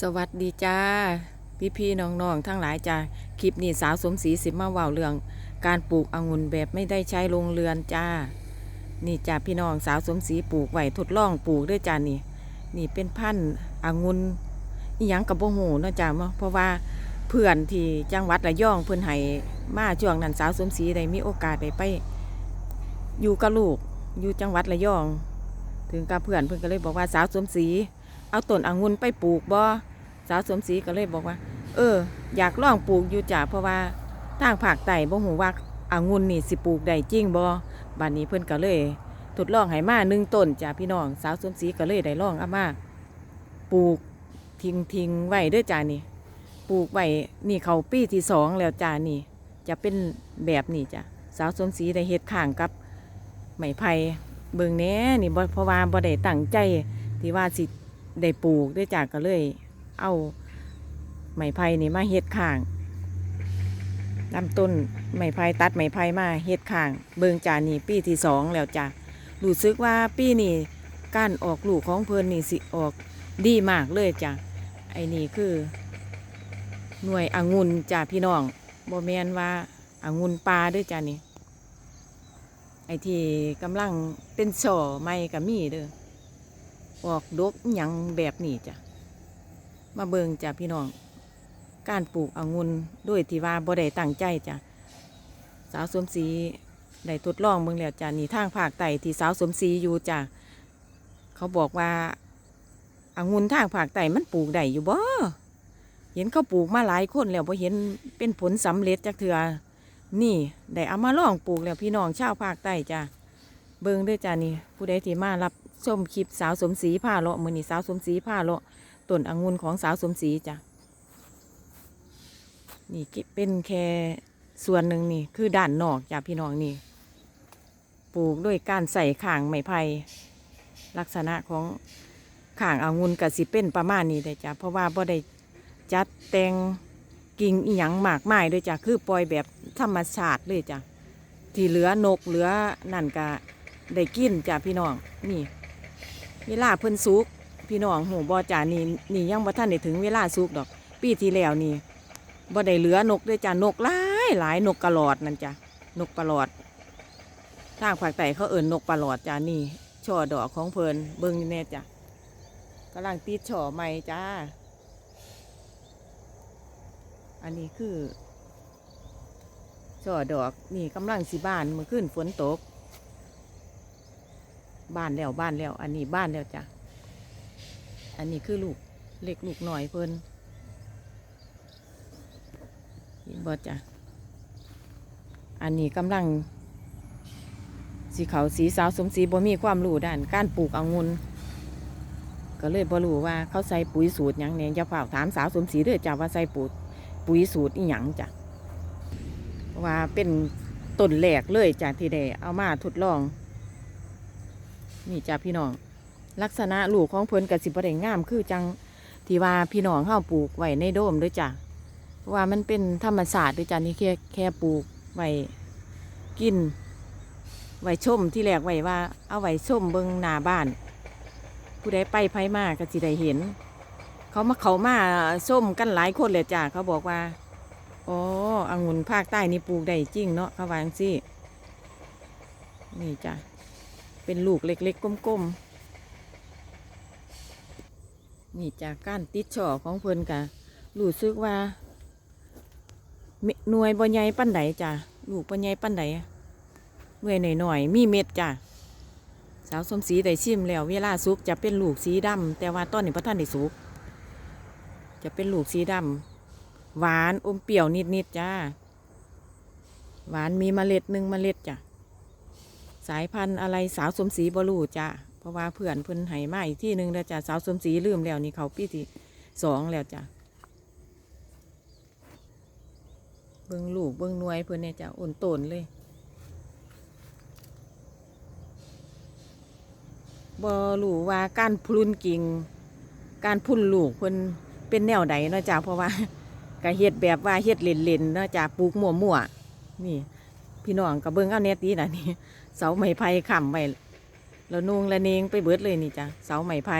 สวัสดีจ้า พี่พี่ๆน้องทั้งหลายจ้าคลิปนี้สาวสมศรีสิมาว่าวเรื่อง การปลูกองุ่นแบบไม่ได้ใช้โรงเรือนจ้า นี่จ้าพี่น้องสาวสมศรีปลูกไหวทดลองปลูกด้วยจ้านี่ นี่เป็นพันธุ์องุ่นอีหยังกับโบหูเนาะจ้าเพราะว่าเพื่อนที่จังหวัดระยองเพื่อนให้มาช่วงนั้นสาวสมศรีได้มีโอกาสได้ไป อยู่กับลูกอยู่จังหวัดระยอง ถึงกับเพื่อนเพื่อนก็เลยบอกว่าสาวสมศรี เอาต้นองุ่นไปปลูกบ่สาวสมศรีก็เลยบอกว่า เออ อยากลองปลูกอยู่จ้ะเพราะว่าทางภาคใต้บ่ฮู้ว่าอางุ่นนี่สิปลูกได้จริงบ่บัดนี้เพิ่นก็เลยทดลองให้มาหนึ่งต้นจ้ะพี่น้อง สาวสมศรีก็เลยได้ลองเอามาปลูกทิ้งทิ้งไว้เด้อจ้ะนี่ปลูกไว้นี่เขาปีที่สองแล้วจ้ะนี่ จะเป็นแบบนี้จ้ะสาวสมศรีได้เฮ็ดข้างกับไม้ไผ่เบิ่งแน่นี่บ่เพราะว่าบ่ได้ตั้งใจที่ว่าสิ ได้ปลูกเด้จ้ะก็เลย เอาไม้ไผ่นี่มาเฮ็ดข้างลำต้นไม้ไผ่ตัดไม้ไผ่มาเฮ็ดข้าง เบิงจานี่ปีที่สองแล้วจ้ะรู้สึกว่าปีนี้การออกลูกของเพิ่นนี่สิออกดีมากเลยจ้ะไอ้นี่คือ หน่วยองุ่นจ้ะพี่น้องบ่แมนว่าองุ่นปลาด้วยจ้ะนี่ไอ้ที่กำลังเป็นช่อไม้กับมีเด้อ ออกดกหยังแบบนี้จ้ะ มาเบิงจ้ะพี่น้อง การปลูกองุ่นโดยที่ว่าบ่ได้ตั้งใจจ้ะ สาวสมศรีได้ทดลองเบิ่งแล้วจ้ะนี่ทางภาคใต้ที่สาวสมศรีอยู่จ้ะ เขาบอกว่าองุ่นทางภาคใต้มันปลูกได้อยู่บ่ เห็นเขาปลูกมาหลายคนแล้วบ่เห็นเป็นผลสำเร็จจักเทื่อนี่ได้เอามาลองปลูกแล้วพี่น้องชาวภาคใต้จ้ะ เบิ่งด้วยจ้ะนี่ผู้ใดที่มารับ ชมคลิปสาวสมศรีผ้าเลาะมือนี้สาวสมศรีผ้าเลาะต้นองุ่นของสาวสมศรีจ้ะนี่เป็นแค่ส่วนหนึ่งนี่คือด้านนอกจ้ะพี่น้องนี่ ปลูกด้วยการใส่ข่างไม้ไผ่ลักษณะของข่างองุ่นกับสิเป็นประมาณนี้เลยจ้ะเพราะว่าบ่ได้จัดแต่งกิ่งอีหยังมากไมายเลยจ้ะคือปล่อยแบบธรรมชาติเลยจ้ะที่เหลือนกเหลือนั่นก็ได้กินจ้ะพี่น้องนี่ เวลาเพิ่นสุกพี่น้องหูบอจ่านี่นี่ยังบ่ท่านได้ถึงเวลาสุกดอก ปีที่แล้วนี่บ่ได้เหลือนกด้วยจ้านกหลายหลายนกกระหลอดนั่นจ้ะนกปลาหลอดทางภาคใต้เขาเอิ่นนกปลาหลอดจ้านี่ช่อดอกของเพิ่นเบิ่งนี่แน่จ้ะกำลังติดช่อใหม่จ้า อันนี้คือช่อดอกนี่กำลังสิบ้านเมื่อคืนฝนตก บ้านแล้วบ้านแล้ว อันนี้บ้านแล้วจ้ะ อันนี้คือลูกเล็กลูกหน่อยเพิ่นเห็นบ่จ้ะ อันนี้กำลัง สีเขาวสีสาวสมศรีบ่มีความรู้ด้านการปลูกองุ่นก็เลยบ่รู้ว่าเขาใส่ปุ๋ยสูตรหยังเนี่ยจะฝากถามสาวสมศรีเด้อจ้ะว่าใส่ปุ๋ยปุ๋ยสูตรอีหยังจ้ะว่าเป็นต้นแรกเลยจ้ะที่ได้เอามาทดลอง นี่จ้ะพี่น้อง ลักษณะลูกของเพิ่นกับสิบได้งาม คือจังที่ว่าพี่น้องเฮาปลูกไว้ในโดมด้วยจ้ะเพราะว่ามันเป็นธรรมศาสตร์ด้วยจ้ะนี่แค่แค่ปลูกไว้กินไว้ชมที่แรกไว้ว่า เอาไว้ชมเบิงหน้าบ้าน ผู้ใดไปไผมากก็สิได้เห็น เขามาเขามาส้มกันหลายคนเลยจ้ะเขาบอกว่าอ๋อองุ่นภาคใต้นี่ปลูกได้จริงเนาะเขาวาจังซี่ นี่จ้ะ เป็นลูกเล็กๆกลมๆ นี่จากการติดช่อของเพิ่นกะรู้สึกว่าเม็ดหน่วยบ่ใหญ่ปั้นใดจ้ะลูกบ่ใหญ่ปั้นใดหน่วยหน่อยๆมีเม็ดจ้ะสาวสมศรีได้ชิมแล้ว เวลาสุกจะเป็นลูกสีดำแต่ว่าตอนนี้พระท่านได้สุก จะเป็นลูกสีดำหวานอมเปรี้ยวนิดๆจ้าหวานมีเมล็ดหนึ่งเมล็ดจ้ะ สายพันธุ์อะไรสาวสมศรีบรูจ้ะเพราะว่าเพื่อนเพิ่นให้มาอีกที่หนึ่งแล้วจ้ะสาวสมศรีลืมแล้วนี่เขาปีที่สองแล้วจ้ะเบิ้งลูกเบิ้งนวยเพิ่นเนี่ยจ้ะอ่อนโตนเลยบ่รู้ว่าการพลุนกิ่ง การพุ่นลูกเพิ่นเป็นแนวใดเนาะจ้ะเพราะว่าก็เฮ็ดแบบว่าเฮ็ดเล่นๆเนาะจ้ะปลูกมั่วๆนี่ พี่น้องก็เบิ่งเอาแนตีน่ะนี่ เสาไม้ไผ่ค้ำไว้แล้วนุงและเนงไปเบิดเลยนี่จ้ะเสาไม้ไผ่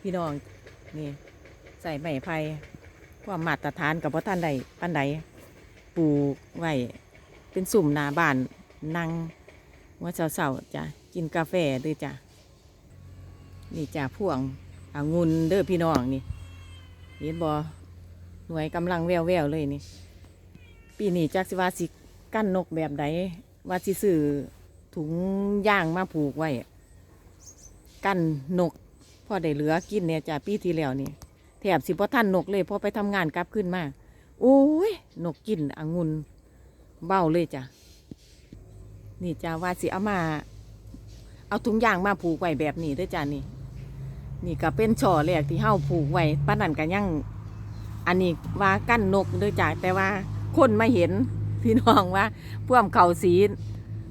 พี่น้องนี่ใส่ไม้ไผ่ความมาตรฐานกับพ่ท่านใดปันใดปลูกไว้เป็นสุ่มนาบ้านนั่งว่าเสาๆจ้ะกินกาแฟด้วยจ้ะนี่จ้ะพ่วงองุ่นเด้อพี่น้องนี่เห็นบอหน่วยกำลังแววแววๆเลยนี่ ปีนี้จักสิว่าสิกั้นนกแบบใดว่าสิซื้อ ถุงย่างมาผูกไว้กั้นนกพอได้เหลือกินเนี่ยจ้ะปีที่แล้วนี่แถบสิบ่ท่านนกเลยพอไปทำงานกลับขึ้นมาโอ้ยนกกินองุ่นเบ้าเลยจ้ะนี่จ้ะว่าสิเอามา เอาถุงยางมาผูกไว้แบบนี้ด้วยจ้ะนี่ นี่ก็เป็นช่อแรกที่เฮาผูกไว้ป้านั่นก็ยังอันนี้ว่ากั้นนกด้วยจ้ะแต่ว่าคนไมาเห็นพี่น้องว่าพวกเข่าสี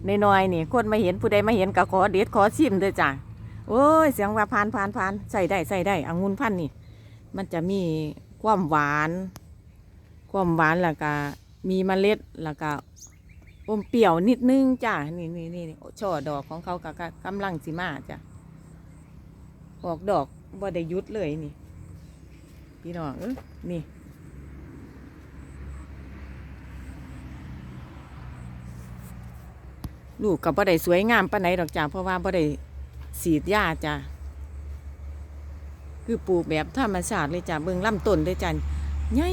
น้อยๆนี่คนมาเห็นผู้ใดมาเห็นก็ขอเด็ดขอชิมเด้วยจ้ะโอ้ยเสียงว่าพานพานพานใส่ได้ใส่ได้องุ่นพันนี่ มันจะมีความหวาน ความหวานแล้วก็มีเมล็ดแล้วก็อมเปรี้ยวนิดนึงจ้ะนี่นี่นี่ช่อดอกของเขาก็ก็กำลังสิมาจ้ะออกดอกบ่ได้ยุดเลยนี่ พี่น้องเอ้ยนี่ ลูกกับบ่ได้สวยงามปานไหนดอกจ้ะเพราะว่าบ่ได้สีดยาจ้ะคือปลูกแบบธรรมชาติเลยจ้ะเบิ่งลำต้นด้วยจ้ะใหญ่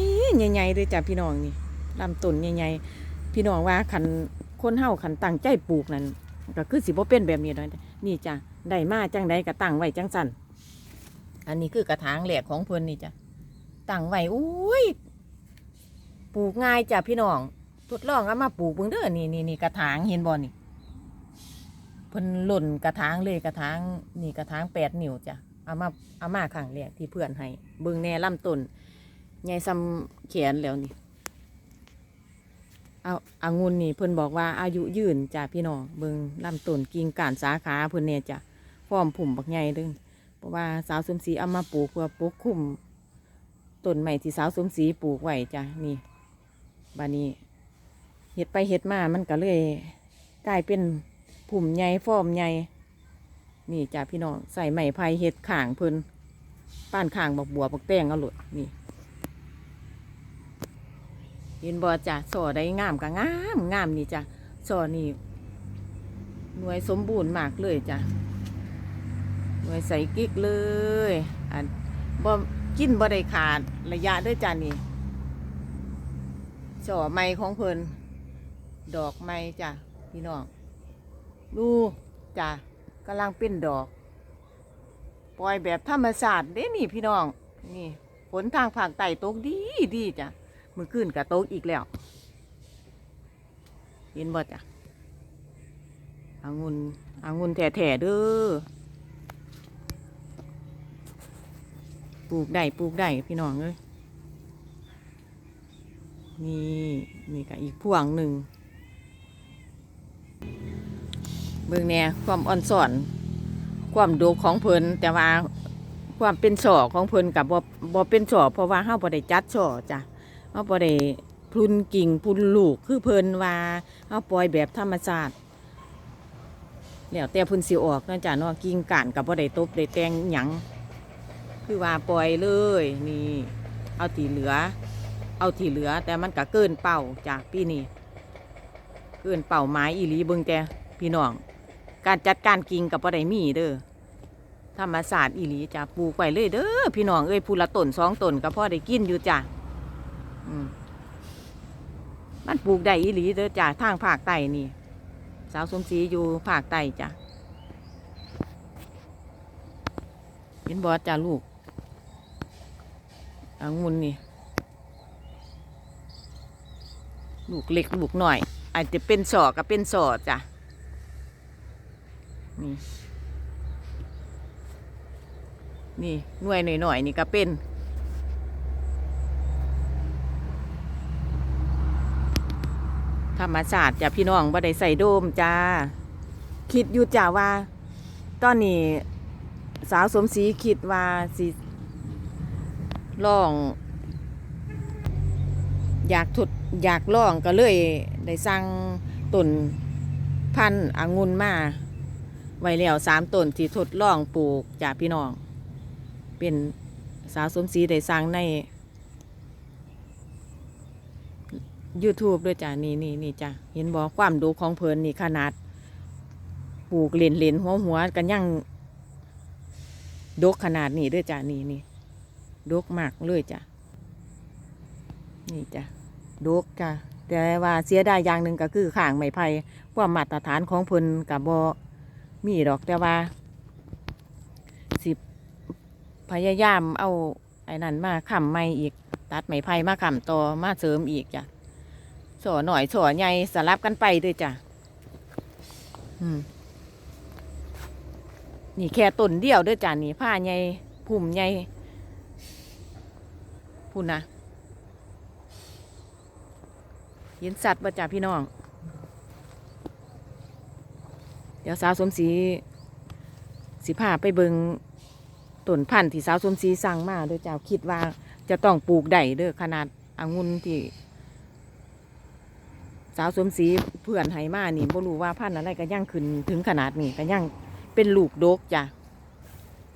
ใหญ่ๆเลยจ้ะพี่น้องนี่ลำต้นใหญ่ๆพี่น้องว่าขันคนเฮาขันตั้งใจปลูกนั่นก็คือสิบ่เป็นแบบนี้ดอกนี่จ้ะได้มาจังใดก็ตั้งไว้จังสั่นอันนี้คือกระถางแหลกของเพิ่นนี่จ้ะตั้งไว้อุ้ยปลูกง่ายจ้ะพี่น้องทดลองเอามาปลูกเบิ่งเด้อนี่นี่นี่กระถางเห็นบ่นี่ เพิ่นหล่นกระถางเลยกระถางนี่กระถางแปดนิ้วจ้ะเอามาเอามาขังแรกที่เพื่อนให้เบิ่งแน่ลำต้นใหญ่ซ้ำแขนแล้วนี่เอาอางุ่นนี่เพิ่นบอกว่าอายุยืนจ้ะพี่น้องเบิ่งลำต้นกิ่งก้านสาขาเพิ่นเนี่ยจ้ะพร้อมผุ่มบักใหญ่ด้งเพราะว่าสาวสมศรีเอามาปลูกเพื่อปกคุมต้นใหม่ที่สาวสมศรีปลูกไว้จ้ะนี่บานี้เห็ดไปเห็ดมามันก็เลยกลายเป็น ผุ่มใหญ่ฟอมใหญ่นี่จ้าพี่น้องใส่ไม้ไผ่เห็ดข่างเพิ่นป้านข่างบอกบัวบอกแตงเอาหลุดนี่เห็นบ่จ้ะสอได้งามก็งามงามนี่จ้ะสอนี่หน่วยสมบูรณ์มากเลยจ้ะหน่วยใส่กิ๊กเลยอันบ่กินบ่ได้ขาดระยะด้วยจ้ะนี่สอไม้ของเพิ่นดอกไม้จ้ะพี่น้อง ดูจ้ะกำลังเป็นดอก ปล่อยแบบธรรมชาติเด้นี่พี่น้อง นี่ฝนทางภาคใต้ตกดีดีจ้ะมือขึ้นกับตกอีกแล้ว เห็นบ่จ้ะอางุนอางุนแถ่ๆเด้อปลูกได้ปลูกได้พี่น้องเอ้ยนี่นี่ก็อีกพวงหนึ่ง เบิ่งแหน่ความอ่อนสอน ความโดกของเพิ่นแต่ว่าความเป็นช่อของเพิ่นกับบ่บ่เป็นช่อเพราะว่าเฮาบ่ได้จัดช่อจ้ะเฮาบ่ได้พุนกิ่งพุนลูกคือเพิ่นว่าเฮาปล่อยแบบธรรมชาติแล้วแต่เพิ่นสิออกเนาะจ้ะเนาะกิ่งก้านกับบ่ได้ตบได้แต่งหยังคือว่าปล่อยเลยนี่ เอาที่เหลือ เอาที่เหลือ แต่มันก็เกินเป้าจ้ะปีนี้เกินเป้าหมายอีหลีเบิ่งแต่พี่น้อง การจัดการกิ่งกับบ่ไดมีเด้อธรรมศาสตร์อีหลีจ้ะปลูกไว้เลยเด้อพี่น้องเอ้ยพูละต้นสองต้นก็พ่อได้กินอยู่จ้ะอืมมันปลูกได้อีหลีเด้อจ้ะทางภาคใต้นี่ สาวสมศรีอยู่ภาคใต้จ้ะเห็นบอสจ้ะลูกองุ่นนี่ ลูกเล็กลูกหน่อย อาจจะเป็นสอก็เป็นสอจ้ะ นี่ นี่หน่วยหน่อยๆนี่ก็เป็น ธรรมศาสตร์จ้ะพี่น้องบ่ได้ใส่โดมจ้า คิดอยู่จ้าว่า ตอนนี้สาวสมศรีคิดว่าสิลอง อยากทดอยากลองก็เลยได้สั่งต้นพันธุ์องุ่นมา ไว้แล้วสามต้นที่ทดลองปลูกจากพี่น้อง เป็นสาวสมศรีได้สร้างใน YouTube ด้วยจ้ะนี่นี่นี่จ้ะเห็นบอกความดูของเพลินนี่ขนาด ปลูกเลนเลนหัวหัวกันยังดกขนาดนี้ด้วยจ้ะนี่นี่ดกมากเลยจ้ะนี่จ้ะดกจ้ะแต่ว่าเสียดายอย่างหนึ่งก็คือข้างไม้ไผ่ความมาตรฐานของเพลินกับบอ มีดอกแต่ว่า สิพยายามเอาไอ้นั่นมาขำไม่อีก ตัดไม้ไผ่มาขำต่อมาเสริมอีกจ้ะสอหน่อยสอใหญ่สลับกันไปด้วยจ้ะอืมนี่แค่ต้นเดียวเด้วยจ้ะนี่ผ้าใหญ่พุ่มใหญ่พุ่นนะเห็นสัตว์ประจ้ะพี่น้อง เดี๋ยวสาวสมศรีสิพาไปเบิงต้นพันธุ์ที่สาวสมศรีสั่งมาโดยเจ้าคิดว่าจะต้องปลูกได้เด้อขนาดองุ่นที่ สาวสมศรีเพื่อนให้มานี่บ่รู้ว่าพันธุ์อะไรก็ย่างขึ้นถึงขนาดนี้ก็ย่างเป็นลูกโดกจ้ะ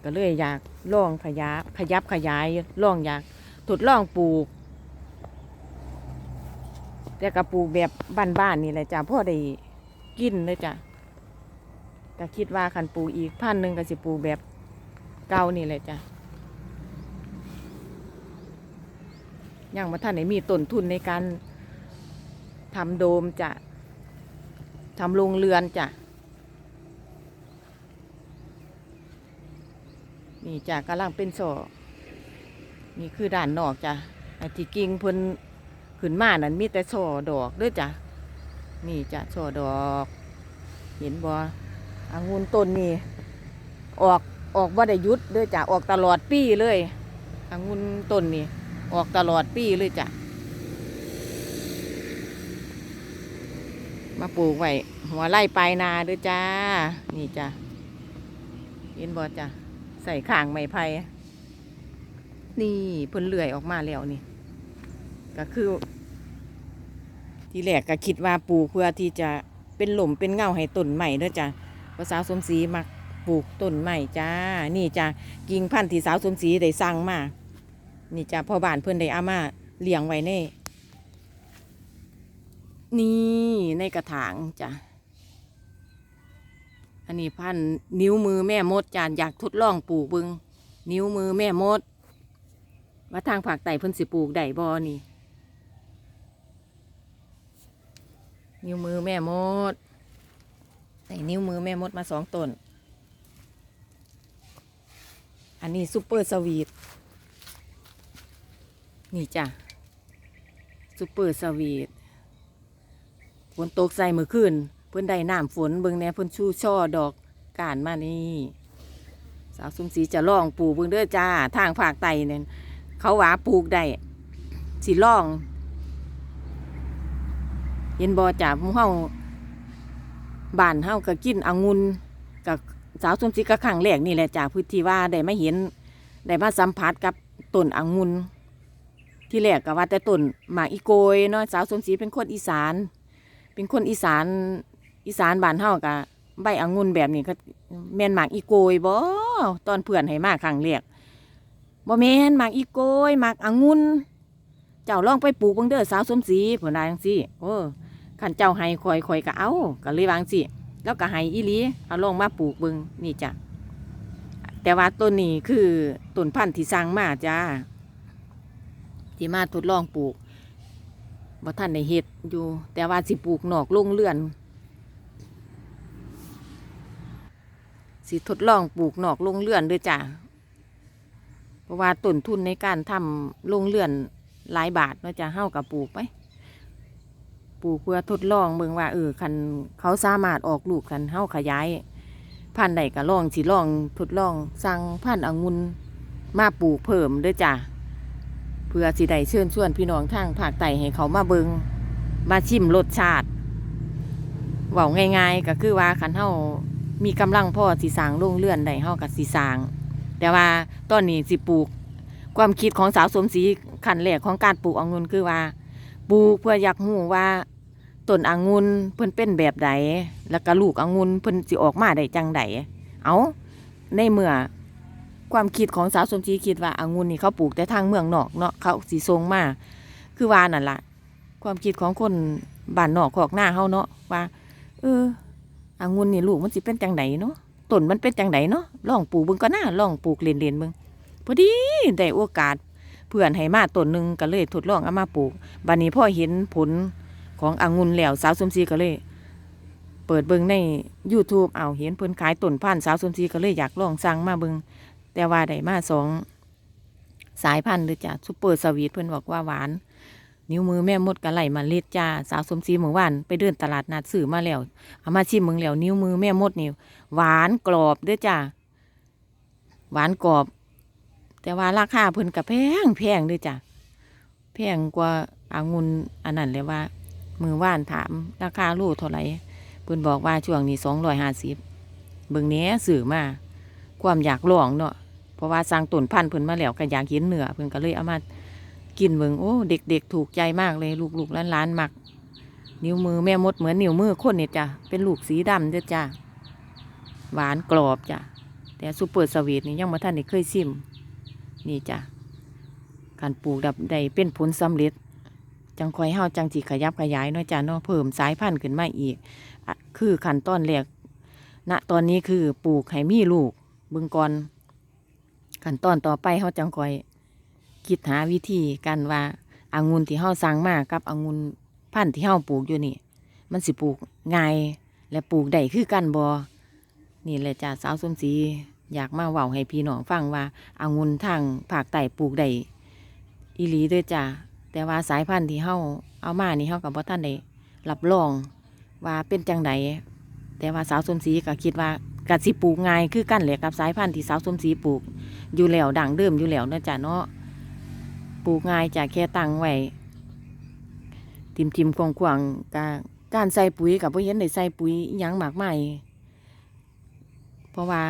ก็เลยอยากลองขยับขยับขยายลองอยากทดลองปลูก แต่ก็ปลูกแบบบ้านๆนี่แหละจ้ะพ่อได้กินเลยจ้ะ ก็คิดว่าคันปูอีกพันหนึ่งก็สิปูแบบเก่านี่แหละจ้ะยังมาท่านไหนมีต้นทุนในการทำโดมจะทำโรงเรือนจ้ะนี่จ้ะกำลังเป็นโซอนี่คือด่านนอกจ้ะไอ้ที่กิ่งพิ่นขึ้นมานั่นมีแต่โซอดอกด้วยจ้ะนี่จ้ะโซอดอก เห็นบ่ องุ่นต้นนี่ออกออกบ่ได้ยุดเด้วยจ้ะออกตลอดปีเลยองุ่นต้นนี่ออกตลอดปีเลยจ้ะมาปลูกไว้หัวไร่ปลายนาเด้วยจ้า นี่จ้ะเห็นบ่จ้ะใส่ข่างไม้ไผ่นี่เพิ่นเลื่อยออกมาแล้วนี่ ก็คือ ทีแรกก็คิดว่าปลูกเพื่อที่จะเป็นหล่มเป็นเงาให้ต้นใหม่เด้อจ้ะ ภาษาวสมศรีมักปลูกต้นใหม่จ้า นี่จ้ากิ่งพันธุ์ที่สาวสมศรีได้สั่งมา นี่จ้าพ่อบ้านเพื่อนได้เอามาเลี้ยงไว้ในนี่ในกระถางจ้ะอันนี้พันธ์นิ้วมือแม่มดจานอยากทดลองปลูกบึง นิ้วมือแม่มด ว่าทางภาคใต้เพิ่นสิปลูกได้บ่นี่ นิ้วมือแม่มด ใส่นิ้วมือแม่มดมาสองต้น อันนี้ซุปเปอร์สวีท นี่จ้ะซุปเปอร์สวีท ฝนตกใส่มือขึ้น เพื่อนได้น้ำฝนเบิ่งแน่เพื่อนชูช่อดอกก่านมานี่ สาวสุมศรีจะล่องปลูกเบิ่งเด้อจ้า ทางภาคใต้เนี่ยเขาว่าปลูกได้สิล่องเห็นบอจ่ามู่เฮา บ้านเฮาก็กินองุ่นกับสาวสมศรีก็ครั้งแรกนี่แหละจากพื้นที่ว่าได้มาเห็นได้มาสัมผัสกับต้นองุ่นที่แรกก็ว่าแต่ต้นหมากอีโกยเนาะสาวสมศรีเป็นคนอีสาน เป็นคนอีสานอีสานบ้านเฮาก็ใบองุ่นแบบนี้ก็แม่นหมากอีโกยบ่ตอนเพื่อนให้มาครั้งแรกบ่แม่นหมากอีโกยหมากองุ่นเจ้าลองไปปลูกเบิ่งเด้อสาวสมศรีเพิ่นว่าจังซี่โอ้ ขันเจ้าให้คอยคอยก็เอาก็เลยวางสิแล้วก็ให้อีลีเอาลงมาปลูกบิงนี่จ้ะแต่ว่าต้นนี้คือต้นพันธุ์ที่สร้างมาจ้าที่มาทดลองปลูกบ่ท่านในเฮ็ดอยู่ แต่ว่าสิปลูกหนอกโรงเรือน สิทดลองปลูกหนอกโรงเรือนด้วยจ้ะเพราะว่าต้นทุนในการทำโรงเรือนหลายบาทเนาะจ้ะเฮากับปลูกไป ปลูกเพื่อทดลองเบิ่งว่าเออคันเขาสามารถออกลูกคันเฮาขยายพันธุ์ใดก็ลองสิลองทดลองสั่งพันธุ์องุ่นมาปลูกเพิ่มเด้อจ้ะเพื่อสิได้เชิญชวนพี่น้องทางภาคใต้ให้เขามาเบิงมาชิมรสชาติเว้าง่ายๆ ก็คือว่าคันเฮามีกำลังพ่อสิสร้างโรงเรือนได้เฮาก็สิสร้าง แต่ว่าตอนนี้สิปลูกความคิดของสาวสมศรีขั้นแรกของการปลูกองุ่นคือว่า ปลูกเพื่ออยากรู้ว่า ต้นองุ่นเพิ่นเป็นแบบใดแล้วก็ลูกองุ่นเพิ่นสิออกมาได้จังใดเอาในเมื่อความคิดของสาวสมศรีคิดว่าองุ่นนี่เขาปลูกแต่ทางเมืองนอกเนาะเขาสีทรงมาคือว่านั่นล่ะความคิดของคนบ้านนอกขอกหน้าเฮาเนาะว่า เออองุ่นนี่ลูกมันสิเป็นจังไดเนาะต้นมันเป็นจังไดเนาะลองปลูกเบิ่งก็น่าลองปลูกเล่นๆเบิ่งพอดีได้โอกาสเพื่อนให้มาต้นหนึงก็เลยทดลองเอามาปลูกบัดนี้พ่อเห็นผล ขององุ่นแล้วสาวสมศรีก็เลย เปิดเบิ่งใน YouTube เอาเห็นเพิ่นขายต้นพันธุ์สาวสมศรีก็เลยอยากลองสั่งมาเบิ่งแต่ว่าได้มาสองสายพันธุ์เด้อจ้ะซุปเปอร์สวีทเพิ่นบอกว่าหวาน นิ้วมือแม่มดกะไหลมาเล็ดจ้าสาวสมศรีเมื่อวานไปเดินตลาดนัดซื้อมาแล้วเอามาชิมเมืองแล้วนิ้วมือแม่มดนี่หวานกรอบเด้อจ้าหวานกรอบ แต่ว่าราคาเพิ่นกะแพงแพงเด้อจ้าแพงกว่าอางุนอันนั้นเลยว่า มือว่านถาม ราคาโลเท่าไหร่เพิ่นบอกว่าช่วงนี้สองร้อยห้าสิบเบิ่งแหน่สื่อมา ความอยากลองเนาะเพราะว่าสร้างต้นพันธุ์เพิ่นมาแล้วก็อยากเห็นเนื้อเพิ่นก็เลยเอามากินเบิงโอ้เด็กๆ ถูกใจมากเลยลูกๆล้านๆมัก นิ้วมือแม่มดเหมือนนิ้วมือคนเนี่ยจ้ะเป็นลูกสีดำเด้อจ้ะหวานกรอบจ้ะแต่ซูเปอร์สวีทนี่ยังมาท่านได้เคยซิม นี่จ้ะการปลูกดับใดเป็นผลสำเร็จ จังคอยเฮาจังจีขยับขยายเนาะจ้ะเนาะเพิ่มสายพันธุ์ขึ้นมาอีกอคือขั้นตอนแรกณตอนนี้คือปลูกให้มีลูกเบิ่งก่อนขั้นตอนต่อไปเฮาจังคอยคิดหาวิธีกันว่าอางุ่นที่เฮาสั่งมากับอางุ่นพันธุ์ที่เฮาปลูกอยู่นี่ มันสิปลูกง่ายและปลูกได้คือกันบ่นี่แหละจ้าสาวสมศรีอยากมาเว้าให้พี่น้องฟังว่าอางุ่นทางภาคใต้ปลูกได้อีหลีด้อจ้า แต่ว่าสายพันธุ์ที่เฮาเอามานี่เฮากับบ่ทันได้รับรองว่าเป็นจังไดแต่ว่าสาวสมศรีก็คิดว่าก็สิปลูกง่ายคือกันแหละกับสายพันธุ์ที่สาวสมศรีปลูก อยู่แล้วดังเดิมอยู่แล้วเนาะจ้ะเนาะปลูกง่ายจากแค่ตั้งไว้ทิมทิมๆกวางกวางกาการใส่ปุ๋ยกับพ่เห็นได้ใส่ปุ๋ยหยังมากมายเพราะว่า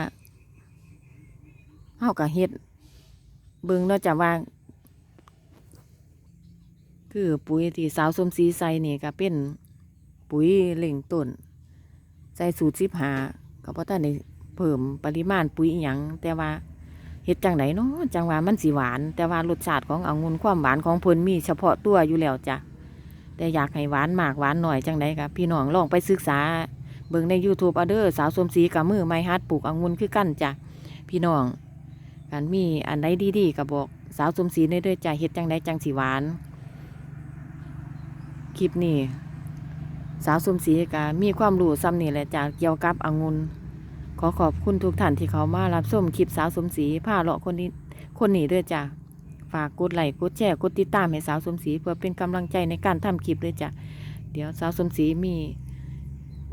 เฮากับเฮ็ดเบิ่งเนาะจ้ะว่า คือปุ๋ยที่สาวสมศรีใส่นี่ก็เป็นปุ๋ยเล่งต้นใส่สูตรสิบหาก็เพราะท่านได้เพิ่มปริมาณปุ๋ยอิหยังแต่ว่าเฮ็ดจังไดเนาะจังว่ามันสิหวาน แต่ว่ารสชาติขององุ่นความหวานของเพิ่นมีเฉพาะตัวอยู่แล้วจ้ะแต่อยากให้หวานมากหวานหน่อยจังไดกับพี่น้องลองไปศึกษาเบิ่งใน YouTube อเด้อสาวสมศรีกับมือไม้ฮัดปลูกองุ่นคือกันจ้ะพี่น้องกันมีอันใดดีๆก็บอกสาวสมศรีได้เด้อจ้ะเฮ็ดจังไดจังสิหวาน คลิปนี้สาวสมศรีก็มีความรู้ซ้ำนี่แหละจ้ะเกี่ยวกับองุ่นขอขอบคุณทุกท่านที่เขามารับชมคลิปสาวสมศรีผ้าเลาะคนนี้คนนี้ด้วยจ้ะฝากกดไลค์กดแชร์กดติดตามให้สาวสมศรีเพื่อเป็นกำลังใจในการทำคลิปด้วยจ้ะเดี๋ยวสาวสมศรีมี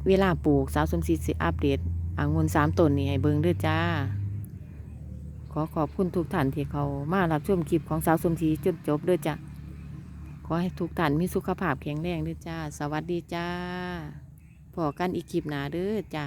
เวลาปลูกสาวสมศรีสิอัปเดตอ่างุนสามต้นนี่ให้เบิ่งด้วยจ้า ขอขอบคุณทุกท่านที่เขามารับชมคลิปของสาวสมศรีจนจบด้วยจ้ะ ขอให้ทุกท่านมีสุขภาพแข็งแรงด้วยจ้า สวัสดีจ้าพอกันอีกคลิปหนาเด้อจ้า